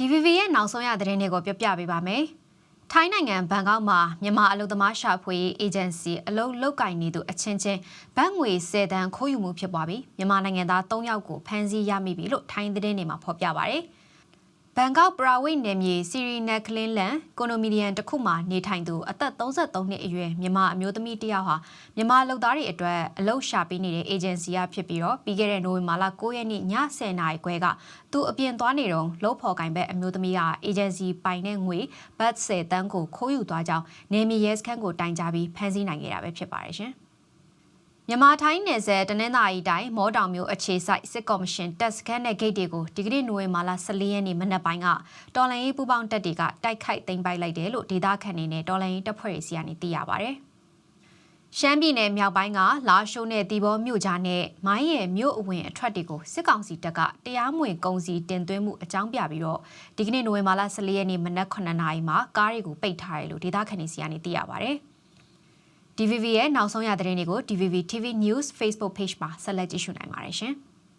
DVV ရဲ့နောက်ဆုံးရသတင်းတွေကိုပြပြပေးပါမယ်။ထိုင်းနိုင်ငံဘန်ကောက်မှာမြန်မာအလုပ်သမားရှာဖွေရေးအေဂျင်စီအလုပ်လုပ်ကိုင်နေသူအချင်းချင်းဘတ်ငွေ10တန်းခိုးယူမှုဖြစ်ပွားပြီးမြန်မာနိုင်ငံသား3ယောက်ကိုဖမ်းဆီးရမိပြီလို့ထိုင်းသတင်းတွေမှာဖော်ပြပါရယ်။ ဘန်ကောက်ပရာဝိတ်နယ်မြေစီရီနက်ကလင်းလန်ကွန်ဒိုမီနီယံတစ်ခုမှာနေထိုင်သူအသက်33နှစ်အရွယ်မြန်မာအမျိုးသမီးတစ်ယောက်ဟာမြန်မာလုပ်သားတွေအတွက်အလုပ်ရှာပေးနေတဲ့အေဂျင်စီကဖြစ်ပြီးတော့ပြီးခဲ့တဲ့နိုဝင်ဘာလ9ရက်နေ့ည10:00နာရီခွဲကသူအပြင်သွားနေတော့လှုပ်ဖော်ကင်ဘက်အမျိုးသမီးကအေဂျင်စီပိုင်တဲ့ငွေဘတ်10တန်းကိုခိုးယူသွားကြောင်းနေမီရဲစခန်းကိုတိုင်ကြားပြီးဖမ်းဆီးနိုင်ခဲ့တာပဲဖြစ်ပါတယ်ရှင်။ မြန်မာထိုင်းနယ်စပ်တနင်္သာရီတိုင်းမောတောင်မြို့အခြေစိုက်စစ်ကော်မရှင်တပ်စခန်းနဲ့ဂိတ်တွေကိုဒီကနေ့နိုဝင်ဘာလ14ရက်နေ့မနက်ပိုင်းကတော်လိုင်းရေးပူးပေါင်းတပ်တွေကတိုက်ခိုက်သိမ်းပိုက်လိုက်တယ်လို့ဒေသခံတွေနဲ့တော်လိုင်းရေးတပ်ဖွဲ့တွေစီကနေသိရပါဗျ။ရှမ်းပြည်နယ်မြောက်ပိုင်းကလာရှိုးနဲ့တီဘောမြို့ကြားနဲ့မိုင်းရဲမြို့အဝင်အထွက်တွေကိုစစ်ကောင်စီတပ်ကတရားမဝင်ကုန်စည်တင်သွင်းမှုအကြောင်းပြပြီးတော့ဒီကနေ့နိုဝင်ဘာလ14ရက်နေ့မနက်9:00နာရီမှာကားတွေကိုပိတ်ထားတယ်လို့ဒေသခံတွေစီကနေသိရပါဗျ။ DVV ရဲ့နောက်ဆုံးရသတင်းတွေကို DVV TV News Facebook Page မှာဆက်လက်ကြည့်ရှုနိုင်ပါတယ်ရှင်။